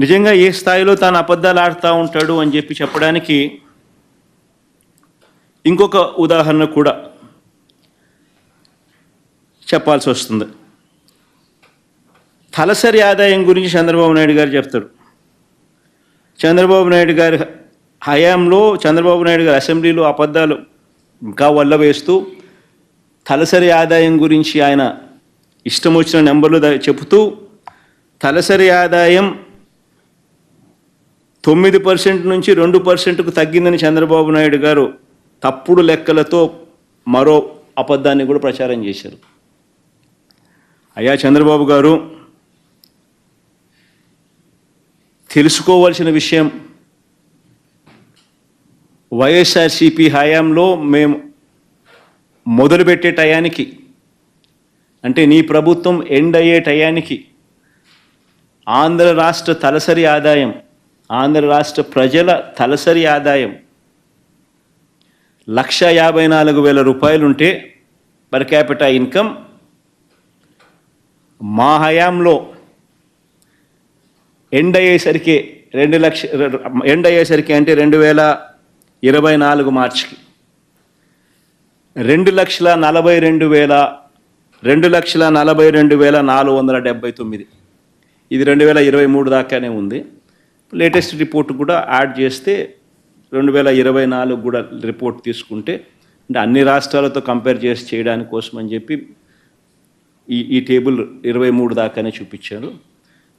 నిజంగా ఏ స్థాయిలో తాను అబద్ధాలు ఆడుతూ ఉంటాడు అని చెప్పి చెప్పడానికి ఇంకొక ఉదాహరణ కూడా చెప్పాల్సి వస్తుంది. తలసరి ఆదాయం గురించి చంద్రబాబు నాయుడు గారు చెప్తారు. చంద్రబాబు నాయుడు గారి హయాంలో చంద్రబాబు నాయుడు గారి అసెంబ్లీలో అబద్ధాలు ఇంకా వల్ల వేస్తూ తలసరి ఆదాయం గురించి ఆయన ఇష్టం వచ్చిన నెంబర్లు చెబుతూ తలసరి ఆదాయం తొమ్మిది పర్సెంట్ నుంచి రెండు పర్సెంట్కు తగ్గిందని చంద్రబాబు నాయుడు గారు తప్పుడు లెక్కలతో మరో అబద్ధాన్ని కూడా ప్రచారం చేశారు. అయ్యా చంద్రబాబు గారు తెలుసుకోవాల్సిన విషయం వైఎస్ఆర్సిపి హయాంలో మేము మొదలుపెట్టే టయానికి అంటే నీ ప్రభుత్వం ఎండ్ అయ్యే టయానికి ఆంధ్ర రాష్ట్ర తలసరి ఆదాయం ఆంధ్ర రాష్ట్ర ప్రజల తలసరి ఆదాయం లక్ష యాభై నాలుగు వేల రూపాయలుంటే పర్ క్యాపిటా ఇన్కమ్ మా హయాంలో ఎండ్ అయ్యేసరికి రెండు లక్ష ఎండ్ అయ్యేసరికి అంటే రెండు వేల ఇరవై నాలుగు మార్చికి. రెండు లక్షల నలభై రెండు వేల రెండు లక్షల నలభై రెండు వేల నాలుగు వందల డెబ్బై తొమ్మిది. ఇది రెండు వేల ఇరవై మూడు దాకానే ఉంది. లేటెస్ట్ రిపోర్ట్ కూడా యాడ్ చేస్తే రెండు వేల ఇరవై నాలుగు కూడా రిపోర్ట్ తీసుకుంటే అంటే అన్ని రాష్ట్రాలతో కంపేర్ చేసి చేయడానికి కోసం అని చెప్పి ఈ ఈ టేబుల్ ఇరవై మూడు దాకానే చూపించారు.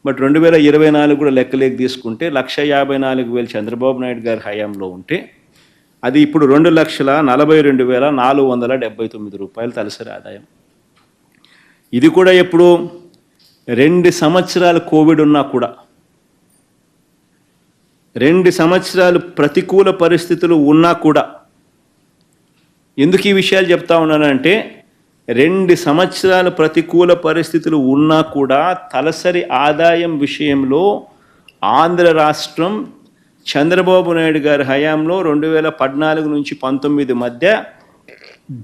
బట్ రెండు వేల ఇరవై నాలుగు కూడా లెక్కలేక తీసుకుంటే లక్ష యాభై నాలుగు వేలు చంద్రబాబు నాయుడు గారి హయాంలో ఉంటే అది ఇప్పుడు రెండు లక్షల నలభై రెండు వేల నాలుగు వందల డెబ్బై తొమ్మిది రూపాయలు తలసరి ఆదాయం. ఇది కూడా ఎప్పుడు రెండు సంవత్సరాలు కోవిడ్ ఉన్నా కూడా రెండు సంవత్సరాలు ప్రతికూల పరిస్థితులు ఉన్నా కూడా ఎందుకు ఈ విషయాలు చెప్తా ఉన్నానంటే రెండు సంవత్సరాలు ప్రతికూల పరిస్థితులు ఉన్నా కూడా తలసరి ఆదాయం విషయంలో ఆంధ్ర రాష్ట్రం చంద్రబాబు నాయుడు గారి హయాంలో రెండు వేల పద్నాలుగు నుంచి పంతొమ్మిది మధ్య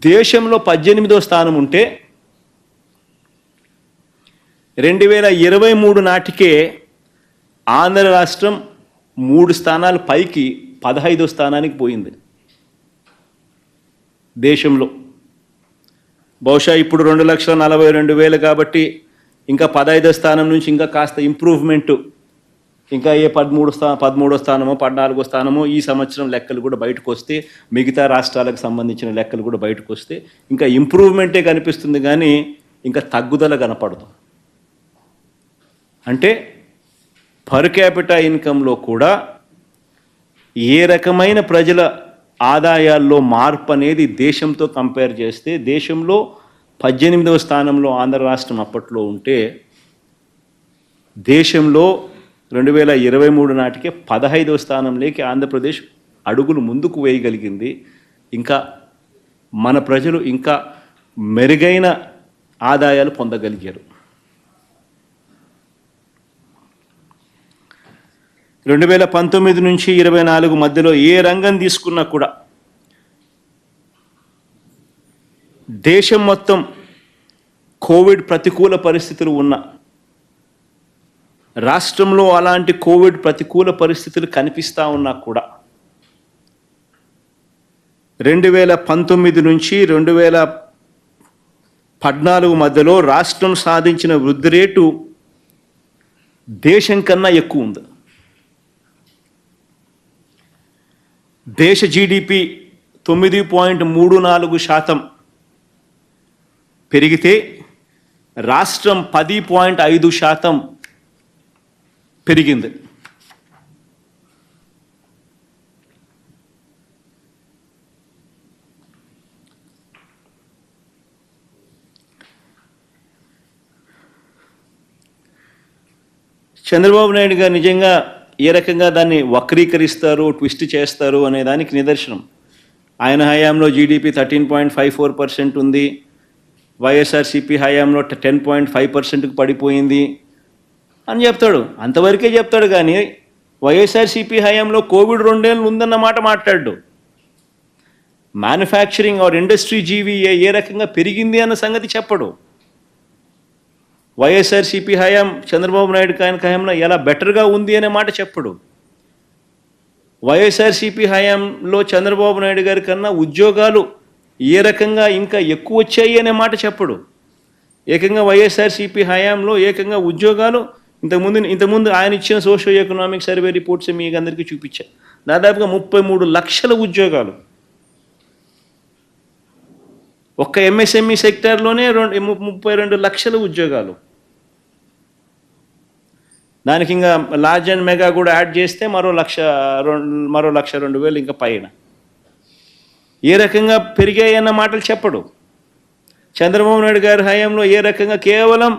దేశంలో పద్దెనిమిదో స్థానం ఉంటే రెండు వేల ఇరవై మూడు నాటికే ఆంధ్ర రాష్ట్రం మూడు స్థానాలు పైకి పదహైదో స్థానానికి పోయింది. దేశంలో. బహుశా ఇప్పుడు రెండు లక్షల నలభై రెండు వేలు కాబట్టి ఇంకా పదహైదో స్థానం నుంచి ఇంకా కాస్త ఇంప్రూవ్మెంట్ ఇంకా ఏ పదమూడు స్థా పదమూడో స్థానమో పద్నాలుగో స్థానమో ఈ సంవత్సరం లెక్కలు కూడా బయటకు వస్తే మిగతా రాష్ట్రాలకు సంబంధించిన లెక్కలు కూడా బయటకు వస్తే ఇంకా ఇంప్రూవ్మెంటే కనిపిస్తుంది కానీ ఇంకా తగ్గుదల కనపడదు. అంటే పర్ క్యాపిటా ఇన్కంలో కూడా ఏ రకమైన ప్రజల ఆదాయాల్లో మార్పు అనేది దేశంతో కంపేర్ చేస్తే దేశంలో పద్దెనిమిదవ స్థానంలో ఆంధ్ర రాష్ట్రం అప్పట్లో ఉంటే దేశంలో రెండు వేల ఇరవై మూడు నాటికే పదహైదవ స్థానంలోకి ఆంధ్రప్రదేశ్ అడుగులు ముందుకు వేయగలిగింది. ఇంకా మన ప్రజలు ఇంకా మెరుగైన ఆదాయాలు పొందగలిగారు. రెండు వేల పంతొమ్మిది నుంచి ఇరవై నాలుగు మధ్యలో ఏ రంగం తీసుకున్నా కూడా దేశం మొత్తం కోవిడ్ ప్రతికూల పరిస్థితులు ఉన్న రాష్ట్రంలో అలాంటి కోవిడ్ ప్రతికూల పరిస్థితులు కనిపిస్తూ ఉన్నా కూడా రెండు వేల పంతొమ్మిది నుంచి రెండు వేల పద్నాలుగు మధ్యలో రాష్ట్రం సాధించిన వృద్ధి రేటు దేశం కన్నా ఎక్కువ ఉంది. దేశ జీడిపి తొమ్మిది పాయింట్ మూడు నాలుగు శాతం పెరిగితే రాష్ట్రం పది పాయింట్ ఐదు శాతం పెరిగింది. చంద్రబాబు నాయుడు గారు నిజంగా ఏ రకంగా దాన్ని వక్రీకరిస్తారు ట్విస్ట్ చేస్తారు అనే దానికి నిదర్శనం. ఆయన హయాంలో GDP thirteen point five four percent ఉంది. వైఎస్ఆర్సిపి హయాంలో టెన్ పాయింట్ ఫైవ్ పర్సెంట్కి పడిపోయింది అని చెప్తాడు. అంతవరకే చెప్తాడు కానీ వైఎస్ఆర్సిపి హయాంలో కోవిడ్ రెండేళ్ళు ఉందన్న మాట మాట్లాడు. మ్యానుఫ్యాక్చరింగ్ ఆర్ ఇండస్ట్రీ జీవీఏ ఏ రకంగా పెరిగింది అన్న సంగతి చెప్పడు. వైఎస్ఆర్సీపీ హయాం చంద్రబాబు నాయుడు ఆయన హయాంలో ఎలా బెటర్గా ఉంది అనే మాట చెప్పడు. వైఎస్ఆర్సీపీ హయాంలో చంద్రబాబు నాయుడు గారి కన్నా ఉద్యోగాలు ఏ రకంగా ఇంకా ఎక్కువ వచ్చాయి అనే మాట చెప్పడు. ఏకంగా వైఎస్ఆర్సీపీ హయాంలో ఏకంగా ఉద్యోగాలు ఇంతకుముందు ఇంతకుముందు ఆయన ఇచ్చిన సోషో ఎకనామిక్ సర్వే రిపోర్ట్స్ మీకు అందరికీ చూపించా. దాదాపుగా ముప్పై మూడు లక్షల ఉద్యోగాలు. ఒక్క ఎంఎస్ఎంఈ సెక్టార్లోనే రెండు ము- ముప్పై రెండు లక్షల ఉద్యోగాలు. దానికి ఇంకా లార్జ్ అండ్ మెగా కూడా యాడ్ చేస్తే మరో లక్ష రెండు మరో లక్ష రెండు వేలు ఇంకా పైన. ఏ రకంగా పెరిగాయన్న మాటలు చెప్పడు. చంద్రబాబు నాయుడు గారి హయాంలో ఏ రకంగా కేవలం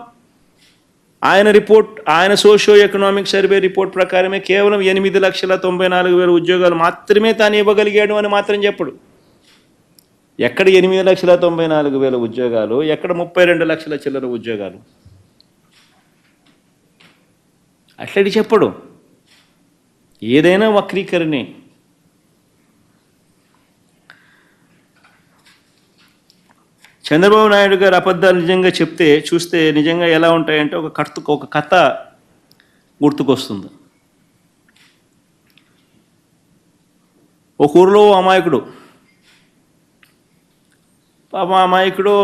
ఆయన రిపోర్ట్ ఆయన సోషో ఎకనామిక్ సర్వే రిపోర్ట్ ప్రకారమే కేవలం ఎనిమిది లక్షల తొంభై నాలుగు వేల ఉద్యోగాలు మాత్రమే తాను ఇవ్వగలిగాడు అని మాత్రం చెప్పడు. ఎక్కడ ఎనిమిది లక్షల తొంభై నాలుగు వేల ఉద్యోగాలు ఎక్కడ ముప్పై రెండు లక్షల చిల్లర ఉద్యోగాలు. అట్లడి చెప్పడు. ఏదైనా వక్రీకరణే. చంద్రబాబు నాయుడు గారు అబద్ధాలు నిజంగా చెప్తే చూస్తే నిజంగా ఎలా ఉంటాయంటే ఒక కర్త ఒక కథ గుర్తుకొస్తుంది. ఒక ఊరిలో అమాయకుడు పాప అమాయకుడు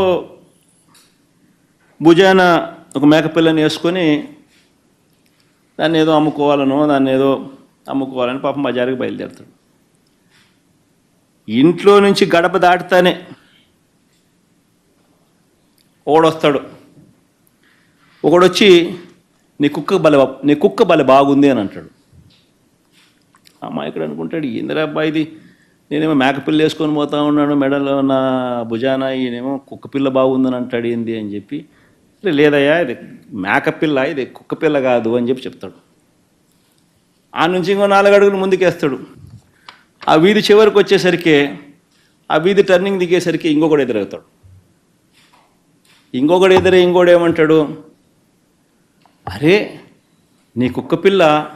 భుజాన ఒక మేకపిల్లని వేసుకొని దాన్ని ఏదో అమ్ముకోవాలనో దాన్ని ఏదో అమ్ముకోవాలని పాపం బజారుకి బయలుదేరుతాడు. ఇంట్లో నుంచి గడప దాటుతానే ఒకడొస్తాడు ఒకడొచ్చి నీ కుక్క బల నీ కుక్క బల బాగుంది అని అంటాడు. అమాయకుడు అనుకుంటాడు ఏందిరా అబ్బాయి ఇది? నేనేమో మేకపిల్ల వేసుకొని పోతా ఉన్నాను మెడలో నా భుజాన ఈయనేమో కుక్క పిల్ల బాగుందని అంటాడు ఏంది? అని చెప్పి లేదయ్యా ఇది మేకపిల్ల ఇది కుక్క పిల్ల కాదు అని చెప్పి చెప్తాడు. ఆ నుంచి ఇంకో నాలుగు అడుగులు ముందుకేస్తాడు. ఆ వీధి చివరికి వచ్చేసరికి ఆ వీధి టర్నింగ్ దిగేసరికి ఇంకొకడు ఎదురవుతాడు. ఇంకొకడు ఎదురే ఇంకోడు ఏమంటాడు? అరే నీ కుక్క పిల్ల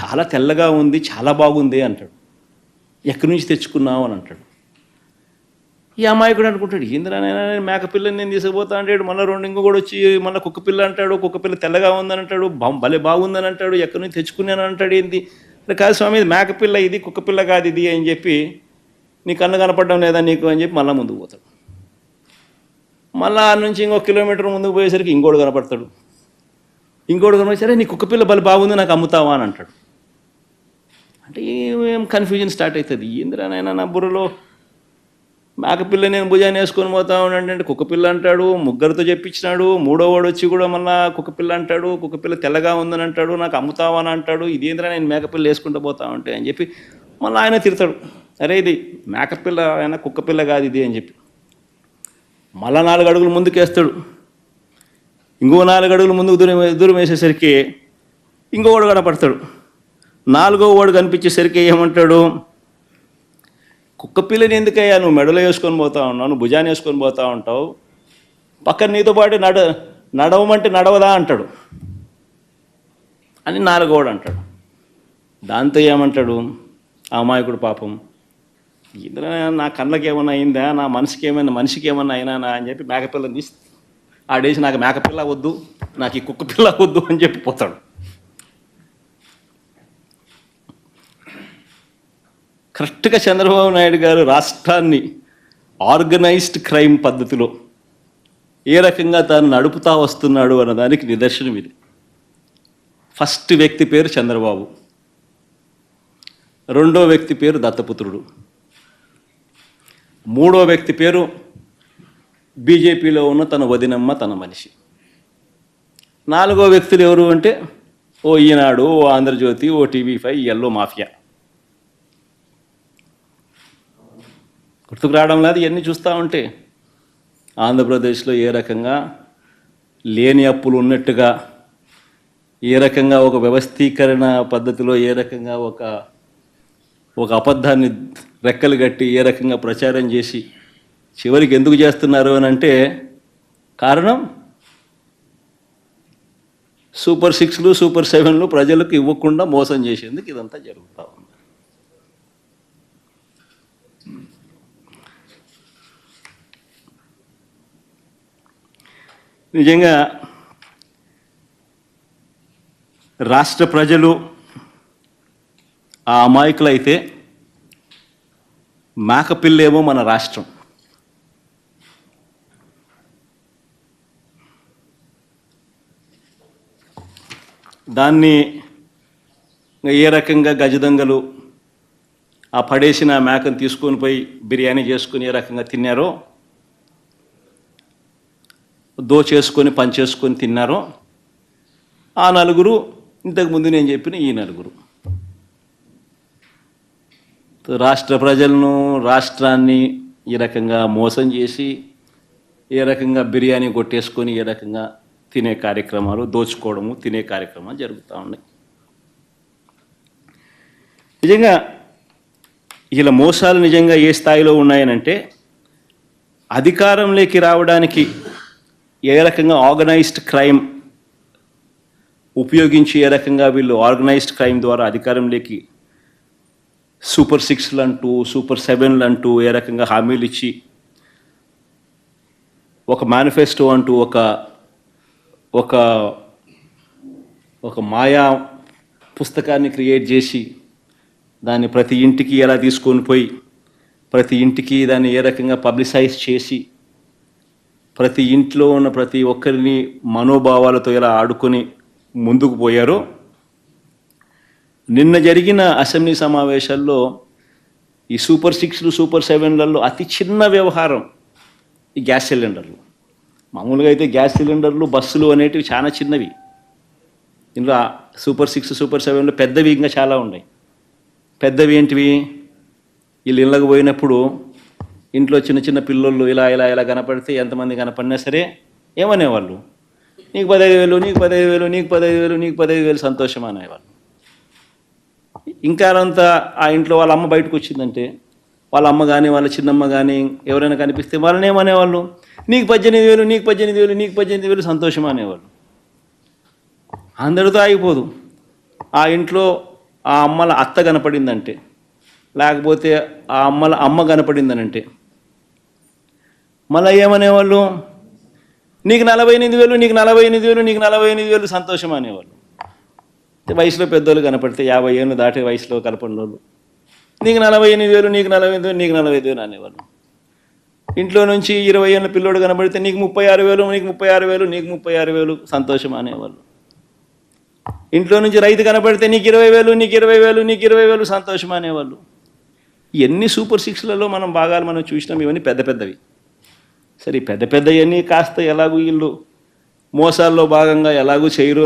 చాలా తెల్లగా ఉంది చాలా బాగుంది అంటాడు. ఎక్కడి నుంచి తెచ్చుకున్నావు? అని అంటాడు. ఈ అమాయకుడు అనుకుంటాడు ఏంద్రానైనా మేక పిల్లని నేను తీసుకుపోతా అంటాడు మళ్ళీ రెండు ఇంకో కూడా వచ్చి మళ్ళీ కుక్క పిల్ల అంటాడు కుక్క పిల్ల తెల్లగా ఉందని అంటాడు భలే బాగుందని అంటాడు ఎక్కడి నుంచి తెచ్చుకున్నాను అంటాడు ఏంది? కాదు స్వామి ఇది మేక పిల్ల ఇది కుక్క పిల్ల కాదు ఇది అని చెప్పి నీ కన్ను కనపడడం లేదా నీకు అని చెప్పి మళ్ళీ ముందుకు పోతాడు. మళ్ళీ ఆ నుంచి ఇంకో కిలోమీటర్ ముందుకు పోయేసరికి ఇంకోడు కనపడతాడు. ఇంకోడు కనపడి సరే నీ కుక్క పిల్ల బలి బాగుంది నాకు అమ్ముతావా అని అంటాడు. అంటే ఏం కన్ఫ్యూజన్ స్టార్ట్ అవుతుంది? ఏందిరానైనా నా బుర్రలో మేకపిల్ల నేను భుజాన్ని వేసుకొని పోతా ఉన్నాడు అంటే అంటాడు ముగ్గురితో చెప్పించినాడు మూడో వాడు వచ్చి కూడా మళ్ళా కుక్కపిల్ల అంటాడు కుక్కపిల్ల తెల్లగా ఉందని అంటాడు నాకు అమ్ముతావా అని అంటాడు ఇదేంద్రా నేను మేకపిల్ల వేసుకుంటూ పోతా ఉంటే అని చెప్పి మళ్ళీ ఆయన తిడతాడు. అరే ఇది మేకపిల్ల ఆయన కుక్కపిల్ల కాదు ఇది అని చెప్పి. మళ్ళా నాలుగు అడుగులు ముందుకేస్తాడు ఇంకో నాలుగు అడుగులు ముందుకు దూరం దూరం వేసేసరికి ఇంకోవాడు కనపడతాడు. నాలుగో వాడు కనిపించేసరికి ఏమంటాడు? కుక్క పిల్లని ఎందుకయ్యా నువ్వు మెడలో వేసుకొని పోతా ఉన్నావు? నువ్వు భుజాన్ని వేసుకొని పోతా ఉంటావు? పక్కన నీతో పాటు నడ నడవమంటే నడవదా అంటాడు. అని నాలుగోడు అంటాడు. దాంతో ఏమంటాడు? ఆ అమాయకుడు పాపం ఇందులో నా కళ్ళకి ఏమైనా అయిందా? నా మనసుకి ఏమైనా మనిషికి ఏమైనా అయినా అని చెప్పి మేకపిల్లని తీసి ఆడేసి నాకు మేకపిల్ల వద్దు నాకు ఈ కుక్క పిల్ల వద్దు అని చెప్పి పోతాడు. కరెక్ట్గా చంద్రబాబు నాయుడు గారు రాష్ట్రాన్ని ఆర్గనైజ్డ్ క్రైమ్ పద్ధతిలో ఏ రకంగా తాను నడుపుతా వస్తున్నాడు అన్నదానికి నిదర్శనం ఇది. ఫస్ట్ వ్యక్తి పేరు చంద్రబాబు. రెండో వ్యక్తి పేరు దత్తపుత్రుడు. మూడో వ్యక్తి పేరు బీజేపీలో ఉన్న తన వదినమ్మ తన మనిషి. నాలుగో వ్యక్తులు ఎవరు అంటే ఓ ఈనాడు ఓ ఆంధ్రజ్యోతి ఓ టీవీ ఫైవ్ ఎల్లో మాఫియా. గుర్తుకు రావడం లేదు ఇవన్నీ చూస్తూ ఉంటే. ఆంధ్రప్రదేశ్లో ఏ రకంగా లేని అప్పులు ఉన్నట్టుగా ఏ రకంగా ఒక వ్యవస్థీకరణ పద్ధతిలో ఏ రకంగా ఒక ఒక అబద్ధాన్ని రెక్కలు కట్టి ఏ రకంగా ప్రచారం చేసి చివరికి ఎందుకు చేస్తున్నారు అని అంటే కారణం? సూపర్ సిక్స్లు సూపర్ సెవెన్లు ప్రజలకు ఇవ్వకుండా మోసం చేసేందుకు ఇదంతా జరుగుతూ ఉంది. నిజంగా రాష్ట్ర ప్రజలు ఆ అమాయకులైతే మేకపిల్లేమో మన రాష్ట్రం. దాన్ని ఏ రకంగా గజదంగలు ఆ పడేసిన మేకను తీసుకొని పోయి బిర్యానీ చేసుకుని ఏ రకంగా తిన్నారో దోచేసుకొని పంచేసుకొని తిన్నారో ఆ నలుగురు ఇంతకుముందు నేను చెప్పిన ఈ నలుగురు. రాష్ట్ర ప్రజలను రాష్ట్రాన్ని ఈ రకంగా మోసం చేసి ఏ రకంగా బిర్యానీ కొట్టేసుకొని ఏ రకంగా తినే కార్యక్రమాలు దోచుకోవడము తినే కార్యక్రమాలు జరుగుతూ ఉన్నాయి. నిజంగా ఇలా మోసాలు నిజంగా ఏ స్థాయిలో ఉన్నాయనంటే అధికారంలోకి రావడానికి ఏ రకంగా ఆర్గనైజ్డ్ క్రైమ్ ఉపయోగించి ఏ రకంగా వీళ్ళు ఆర్గనైజ్డ్ క్రైమ్ ద్వారా అధికారంలోకి సూపర్ సిక్స్లు అంటూ సూపర్ సెవెన్లు అంటూ ఏ రకంగా హామీలు ఇచ్చి ఒక మేనిఫెస్టో అంటూ ఒక ఒక ఒక మాయా పుస్తకాన్ని క్రియేట్ చేసి దాన్ని ప్రతి ఇంటికి ఎలా తీసుకొని పోయి ప్రతి ఇంటికి దాన్ని ఏ రకంగా పబ్లిసైజ్ చేసి ప్రతి ఇంట్లో ఉన్న ప్రతి ఒక్కరిని మనోభావాలతో ఎలా ఆడుకొని ముందుకు పోయారో నిన్న జరిగిన అసెంబ్లీ సమావేశాల్లో ఈ సూపర్ సిక్స్లు సూపర్ సెవెన్లలో అతి చిన్న వ్యవహారం ఈ గ్యాస్ సిలిండర్లు. మామూలుగా అయితే గ్యాస్ సిలిండర్లు బస్సులు అనేటివి చాలా చిన్నవి. ఇందులో సూపర్ సిక్స్ సూపర్ సెవెన్లు పెద్దవి ఇంకా చాలా ఉన్నాయి. పెద్దవి ఏంటివి? వీళ్ళు ఇళ్ళకు పోయినప్పుడు ఇంట్లో చిన్న చిన్న పిల్లోళ్ళు ఇలా ఇలా ఇలా కనపడితే ఎంతమంది కనపడినా సరే ఏమనేవాళ్ళు? నీకు పదహైదు వేలు నీకు పదహైదు వేలు నీకు పదహైదు వేలు నీకు పదహైదు వేలు సంతోషం అనేవాళ్ళు. ఇంకా అంతా ఆ ఇంట్లో వాళ్ళ అమ్మ బయటకు వచ్చిందంటే వాళ్ళ అమ్మ కానీ వాళ్ళ చిన్నమ్మ కానీ ఎవరైనా కనిపిస్తే వాళ్ళని ఏమనేవాళ్ళు? నీకు పద్దెనిమిది వేలు నీకు పద్దెనిమిది వేలు నీకు పద్దెనిమిది వేలు సంతోషం అనేవాళ్ళు. అందరితో ఆగిపోదు. ఆ ఇంట్లో ఆ అమ్మల అత్త కనపడిందంటే లేకపోతే ఆ అమ్మల అమ్మ కనపడిందనంటే మళ్ళీ ఏమనేవాళ్ళు? నీకు నలభై ఎనిమిది వేలు నీకు నలభై ఎనిమిది వేలు నీకు నలభై ఎనిమిది వేలు సంతోషం అనేవాళ్ళు. వయసులో పెద్దోళ్ళు కనపడితే యాభై ఏళ్ళు దాటే వయసులో కనపడిన వాళ్ళు నీకు నలభై ఎనిమిది వేలు నీకు నలభై ఎనిమిది వేలు నీకు నలభై ఐదు వేలు అనేవాళ్ళు. ఇంట్లో నుంచి ఇరవై ఏళ్ళ పిల్లోడు కనబడితే నీకు ముప్పై ఆరు వేలు నీకు ముప్పై ఆరు వేలు నీకు ముప్పై ఆరు వేలు సంతోషం అనేవాళ్ళు. ఇంట్లో నుంచి రైతు కనపడితే నీకు ఇరవై వేలు నీకు ఇరవై వేలు నీకు ఇరవై వేలు సంతోషం అనేవాళ్ళు. ఎన్ని సూపర్ సిక్స్లలో మనం భాగాలు మనం చూసినాం ఇవన్నీ పెద్ద పెద్దవి. సరే పెద్ద పెద్ద పెద్దవన్నీ కాస్త ఎలాగూ వీళ్ళు మోసాల్లో భాగంగా ఎలాగూ చేయరు